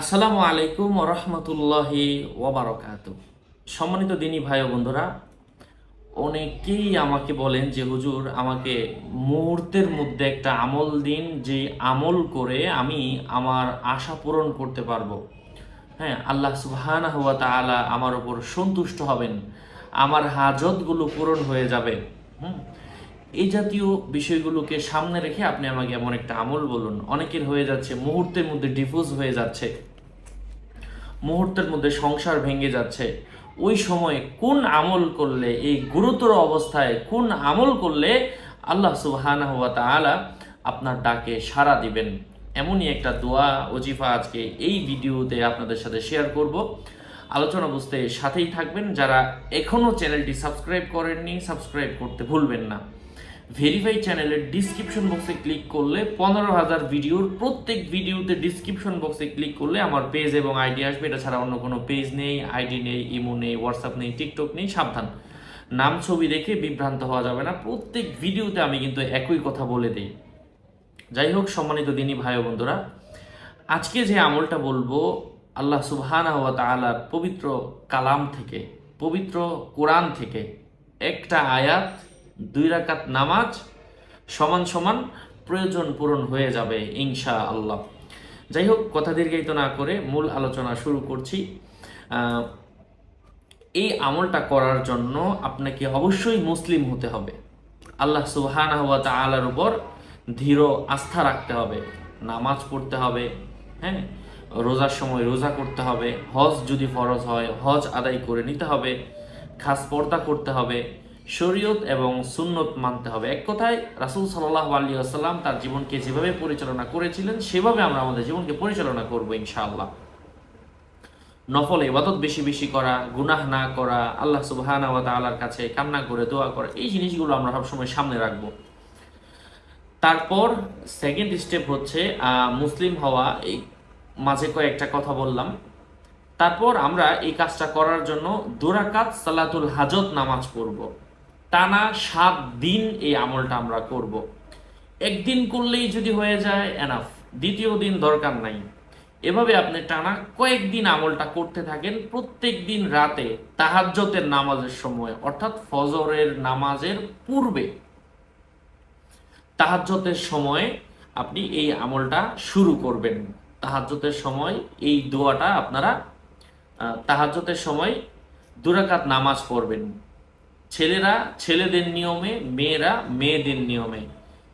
আসসালামু আলাইকুম রহমতুল্লাহি ওবরাকাত সম্মানিত দিনী ভাই ও বন্ধুরা, অনেকেই আমাকে বলেন যে, হুজুর, আমাকে মুহূর্তের মধ্যে একটা আমল দিন, যে আমল করে আমি আমার আশা পূরণ করতে পারব। হ্যাঁ আল্লাহ সুবহানাহ ওয়া তাআলা আমার উপর সন্তুষ্ট হবেন, আমার হাজতগুলো পূরণ হয়ে যাবে। হুম এই জাতীয় বিষয়গুলোকে সামনে রেখে আপনি আমাকে এমন একটা আমল বলুন। অনেকের হয়ে যাচ্ছে, মুহূর্তের মধ্যে ডিফিউজ হয়ে যাচ্ছে, মুহূর্তের মধ্যে সংসার ভেঙে যাচ্ছে। ওই সময় কোন আমল করলে, এই গুরুতর অবস্থায় কোন আমল করলে আল্লাহ তাআলা আপনার ডাকে সাড়া দিবেন? এমনই একটা দোয়া, ওজিফা আজকে এই ভিডিওতে আপনাদের সাথে শেয়ার করব। আলোচনা বুঝতে সাথেই থাকবেন। যারা এখনও চ্যানেলটি সাবস্ক্রাইব করেননি সাবস্ক্রাইব করতে ভুলবেন না। ভেরিফাই চ্যানেলের ডিসক্রিপশন বক্সে ক্লিক করলে পনেরো হাজার ভিডিওর প্রত্যেক ভিডিওতে ডিসক্রিপশন বক্সে ক্লিক করলে আমার পেজ এবং আইডি আসবে। এটা ছাড়া অন্য কোনো পেজ নেই আইডি নেই ইমো নেই হোয়াটসঅ্যাপ নেই টিকটক নেই, সাবধান। নাম, ছবি দেখে বিভ্রান্ত হওয়া যাবে না। প্রত্যেক ভিডিওতে আমি কিন্তু একই কথা বলে দিই। যাই হোক, সম্মানিত দিনই ভাই বন্ধুরা, আজকে যে আমলটা বলব, আল্লাহ সুবহানা ওয়া তাআলার পবিত্র কালাম থেকে, পবিত্র কোরআন থেকে, একটা আয়াত দুই রাকাত নামাজ সমান সমান প্রয়োজন পূরণ হয়ে যাবে ইনশা আল্লাহ যাই হোক, কথা দীর্ঘায়িত না করে মূল আলোচনা শুরু করছি। এই আমলটা করার জন্য আপনাকে অবশ্যই মুসলিম হতে হবে। আল্লাহ সুবহানাহু ওয়া তাআলার উপর ধীর আস্থা রাখতে হবে। নামাজ পড়তে হবে হ্যাঁ? রোজার সময় রোজা করতে হবে। হজ যদি ফরজ হয়, হজ আদায় করে নিতে হবে। খাস পর্দা করতে হবে। শরীয়ত এবং সুন্নত মানতে হবে। এক কথায়, রাসূল সাল্লাল্লাহু আলাইহি আসাল্লাম তার জীবনকে যেভাবে পরিচালনা করেছিলেন, সেভাবে আমরা আমাদের জীবনকে পরিচালনা করব ইনশাআল্লাহ। নফল ইবাদত বেশি বেশি করা, গুনাহ না করা, আল্লাহ ওয়া তাআলার কাছে কান্না করে, দোয়া করা, এই জিনিসগুলো আমরা সবসময় সামনে রাখব। তারপর সেকেন্ড স্টেপ হচ্ছে মুসলিম হওয়া, এই মাঝে কয়েকটা কথা বললাম। তারপর আমরা এই কাজটা করার জন্য দুরাকাত সালাতুল হাজত নামাজ পড়ব। টানা সাত দিন এই আমলটা আমরা করব। একদিন করলেই যদি হয়ে যায় এনাফ দ্বিতীয় দিন দরকার নাই। এভাবে আপনি টানা কয়েকদিন আমলটা করতে থাকেন প্রত্যেক দিন রাতে তাহাজ্জতের নামাজের সময় অর্থাৎ ফজরের নামাজের পূর্বে। তাহাজ্জতের সময় আপনি এই আমলটা শুরু করবেন। তাহাজ্জতের সময় এই দোয়াটা আপনারা আহ, তাহাজ্জতের সময় দুরাকাত নামাজ পড়বেন। ছেলেরা, ছেলেদের নিয়মে, মেয়েরা মেয়েদের নিয়মে।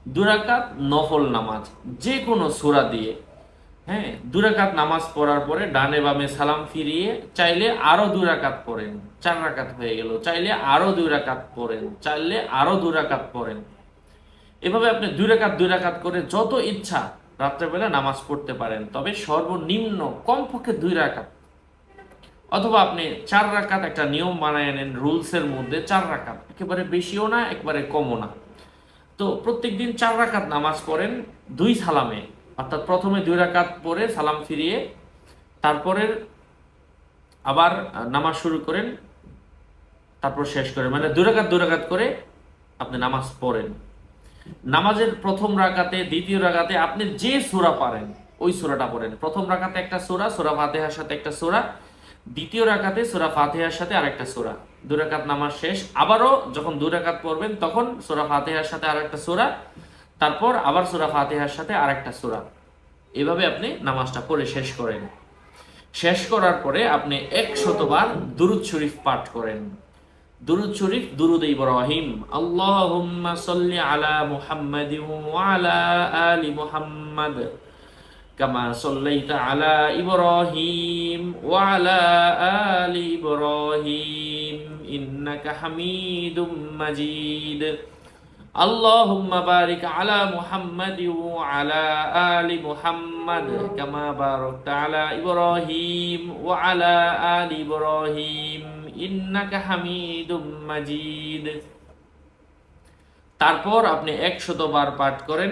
দুরাকাত নফল নামাজ যে কোনো সূরা দিয়ে। হ্যাঁ দুরাকাত নামাজ পড়ার পরে ডানে বামে সালাম ফিরিয়ে চাইলে আরও দুই রাকাত পড়েন, চার রাকাত হয়ে গেল, চাইলে আরও দুই রাকাত পড়েন, চাইলে আরও দুই রাকাত পড়েন। এভাবে আপনি দুই রাকাত দুই রাকাত করে যত ইচ্ছা রাত্রেবেলা নামাজ পড়তে পারেন, তবে সর্বনিম্ন কমপক্ষে দুই রাকাত অথবা আপনি চার রাকাত একটা নিয়ম বানায় নেন রুলসের মধ্যে, চার রাকাত। একেবারে বেশিও না, একবারে কমও না। তো প্রত্যেকদিন চার রাকাত নামাজ পড়েন, দুই সালামে। অর্থাৎ প্রথমে দুই রাকাত পরে সালাম ফিরিয়ে, তারপরের আবার নামাজ শুরু করেন, তারপর শেষ করেন। মানে দুই রাকাত দুই রাকাত করে আপনি নামাজ পড়েন। নামাজের প্রথম রাকাতে, দ্বিতীয় রাকাতে আপনি যে সূরা পারেন, ওই সূরাটা পড়েন। প্রথম রাকাতে একটা সূরা সূরা ফাতিহার সাথে একটা সূরা দ্বিতীয় রাকাতে সূরা ফাতিহার সাথে আরেকটা সূরা। দুই রাকাত নামাজ শেষ, আবারও যখন দুই রাকাত পড়বেন তখন সূরা ফাতিহার সাথে আরেকটা সূরা, তারপর আবার সূরা ফাতিহার সাথে আরেকটা সূরা। এভাবে আপনি নামাজটা পড়ে শেষ করেন। শেষ করার পরে আপনি একশতবার দুরুদ শরীফ পাঠ করেন। দুরুদ শরীফ, দুরুদ ইব্রাহিম। সাল্লি আলা মুহাম্মাদিন ওয়া আলা আলি মুহাম্মাদ। কামা সাল্লাইতা আলা ইব্রাহিম ওয়া আলা আলি ইব্রাহিম ইন্নাকা হামিদুম মাজিদ اللهم بارك على محمد وعلى آل محمد كما باركت على إبراهيم وعلى آل إبراهيم إنك حميد مجيد তারপর আপনি একশত বার পাঠ করেন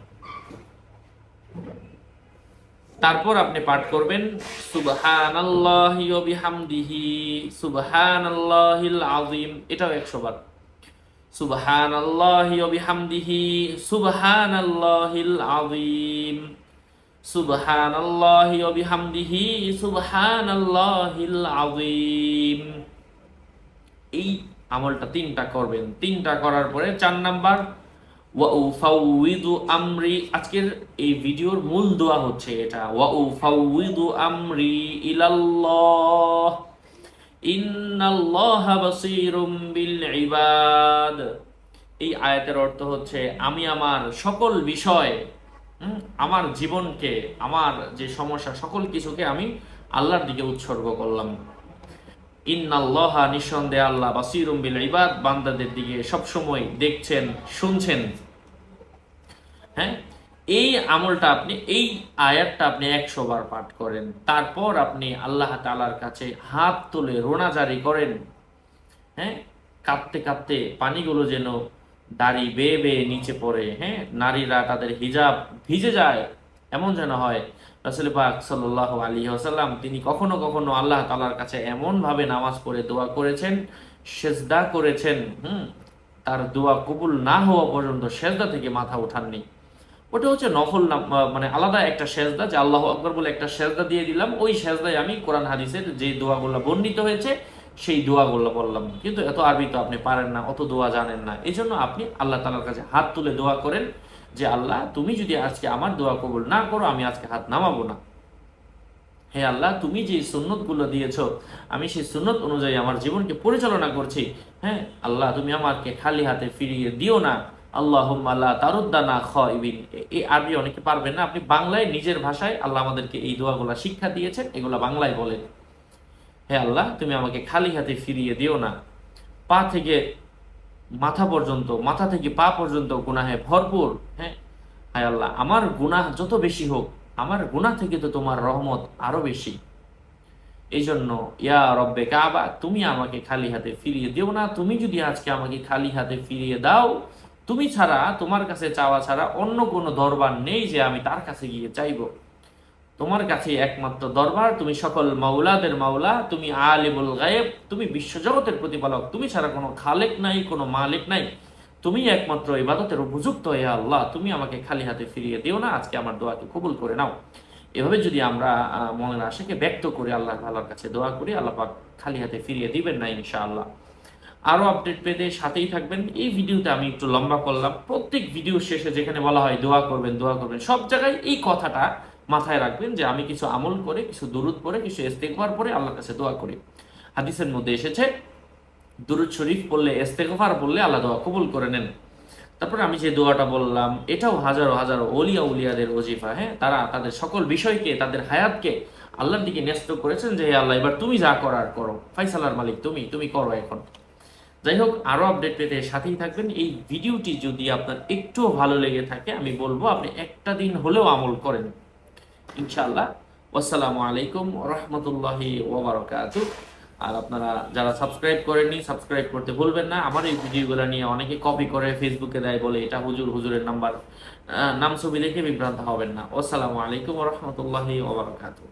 তারপর আপনি পাঠ করবেন, সুবহানাল্লাহি ওয়া বিহামদিহি, সুবহানাল্লাহিল আযীম। এটাও 100 বার। সুবহানাল্লাহি ওয়া বিহামদিহি, সুবহানাল্লাহিল আযীম। সুবহানাল্লাহি ওয়া বিহামদিহি, সুবহানাল্লাহিল আযীম। এই আমলটা তিনটা করবেন। তিনটা করার পরে চার নাম্বার ওয়া উফাউযিদু আমরি, আজকের এই ভিডিওর মূল দোয়া হচ্ছে এটা ওয়া উফাউযিদু আমরি ইলাল্লাহ, ইন্নাল্লাহা বাসীরুম বিল ইবাদ এই আয়াতের অর্থ হচ্ছে, আমি আমার সকল বিষয় আমার জীবনকে, আমার যে সমস্যা, সকল কিছুকে আমি আল্লাহর দিকে উৎসর্গ করলাম। ইন্নাল্লাহা নিঃসন্দেহে আল্লাহ বাসিরুম বিল ইবাদ, বান্দাদের দিকে সবসময় দেখছেন, শুনছেন। হ্যাঁ? এই আমলটা আপনি, এই আয়াতটা আপনি একশো বার পাঠ করেন। তারপর আপনি আল্লাহ তালার কাছে হাত তুলে রোনা জারি করেন। হ্যাঁ? কাঁপতে কাঁপতে পানিগুলো যেন দাড়ি বেয়ে বেয়ে নিচে পড়ে। হ্যাঁ? নারীরা তাদের হিজাব ভিজে যায়। এমন যেন হয় রাসুল সাল্লাহ আলী আসাল্লাম তিনি কখনো কখনো আল্লাহ তালার কাছে এমন ভাবে নামাজ পড়ে দোয়া করেছেন, সেজদা করেছেন, হুম, তার দোয়া কবুল না হওয়া পর্যন্ত সেজদা থেকে মাথা ওঠাননি। ওটা হচ্ছে নফল মানে আলাদা একটা সেজদা, যে আল্লাহ আকবর বলে একটা সেজদা দিয়ে দিলাম, ওই সেজদায় আমি কোরআন হাদিসের যে দোয়াগুলো বর্ণিত হয়েছে, সেই দোয়াগুলো বললাম। কিন্তু এত আরবি তো আপনি পারেন না, অত দোয়া জানেন না। এই জন্য আপনি আল্লাহ তালার কাছে হাত তুলে দোয়া করেন যে আল্লাহ, তুমি যদি আজকে আমার দোয়া কবুল না করো, আমি আজকে হাত নামাবো না। হে আল্লাহ, তুমি যে সুন্নতগুলো দিয়েছ, আমি সেই সুন্নত অনুযায়ী আমার জীবনকে পরিচালনা করছি। হ্যাঁ আল্লাহ, তুমি আমাকে খালি হাতে ফিরিয়ে দিও না। আল্লাহ আল্লাহ তারুদ্দানা খিন এই আরবি অনেকে পারবেন না। আপনি বাংলায়, নিজের ভাষায় আল্লাহ আমাদেরকে এই দোয়াগুলা শিক্ষা দিয়েছেন, এগুলা বাংলায় বলেন। হে আল্লাহ, তুমি আমাকে খালি হাতে ফিরিয়ে দিও না। পা থেকে মাথা পর্যন্ত, মাথা থেকে পা পর্যন্ত গুনাহে ভরপুর হ্যাঁ? হায় আল্লাহ, আমার গুনাহ যত বেশি হোক, আমার গুনাহ থেকে তো তোমার রহমত আরও বেশি। এই জন্য ইয়া রব্বে কাবা, তুমি আমাকে খালি হাতে ফিরিয়ে দিও না, তুমি যদি আজকে আমাকে খালি হাতে ফিরিয়ে দাও, তুমি ছাড়া, তোমার কাছে চাওয়া ছাড়া অন্য কোনো দরবার নেই যে আমি তার কাছে গিয়ে চাইব। তোমার কাছে একমাত্র দরবার, তুমি সকল মাওলাদের মাওলা, তুমি আলিমুল গায়েব, তুমি বিশ্বজগতের প্রতিপালক, তুমি ছাড়া কোনো খালেক নাই, কোনো মালিক নাই। তুমি একমাত্র ইবাদতের উপযুক্ত, হে আল্লাহ। তুমি আমাকে খালি হাতে ফিরিয়ে দিও না, আজকে আমার দোয়াকে কবুল করে নাও। এভাবে যদি আমরা মনের আশাকে ব্যক্ত করি, আল্লাহ তাআলার কাছে দোয়া করি, আল্লাহ খালি হাতে ফিরিয়ে দিবেন না, ইনশাআল্লাহ। আরও আপডেট পেতে সাথেই থাকবেন। এই ভিডিওতে আমি একটু লম্বা করলাম। প্রত্যেক ভিডিও শেষে যেখানে বলা হয় দোয়া করবেন দোয়া করবেন, সব জায়গায় এই কথাটা মাথায় রাখবেন যে আমি কিছু আমল করে, কিছু দরুদ পরে কিছু ইস্তেগফার পরে আল্লাহর কাছে দোয়া করি। হাদিসের মধ্যে এসেছে, দুরুদ শরীফ পড়লে, ইস্তেগফার পড়লে আল্লাহ দোয়া কবুল করে নেন। তারপরে আমি যে দোয়াটা বললাম, এটাও হাজারো হাজারো অলিয়া উলিয়াদের ওজিফা হ্যাঁ? তারা তাদের সকল বিষয়কে, তাদের হায়াতকে আল্লাহর দিকে ন্যস্ত করেছেন যে আল্লাহ, এবার তুমি যা করার করো। ফাইসালার মালিক তুমি তুমি করো এখন। যাই হোক আরও আপডেট পেতে সাথেই থাকবেন। এই ভিডিওটি যদি আপনার একটুও ভালো লেগে থাকে, আমি বলব আপনি একটা দিন হলেও আমল করেন। ইনশাআল্লাহ। আসসালামু আলাইকুম রহমতুল্লাহি ওবরাকাত আর আপনারা যারা সাবস্ক্রাইব করেননি সাবস্ক্রাইব করতে ভুলবেন না। আমার এই ভিডিওগুলো নিয়ে অনেকে কপি করে ফেসবুকে দেয় বলে, এটা হুজুর, হুজুরের নাম্বার। নাম ছবি দেখে বিভ্রান্ত হবেন না। আসসালামু আলাইকুম রহমতুল্লাহি ওবরাকাতু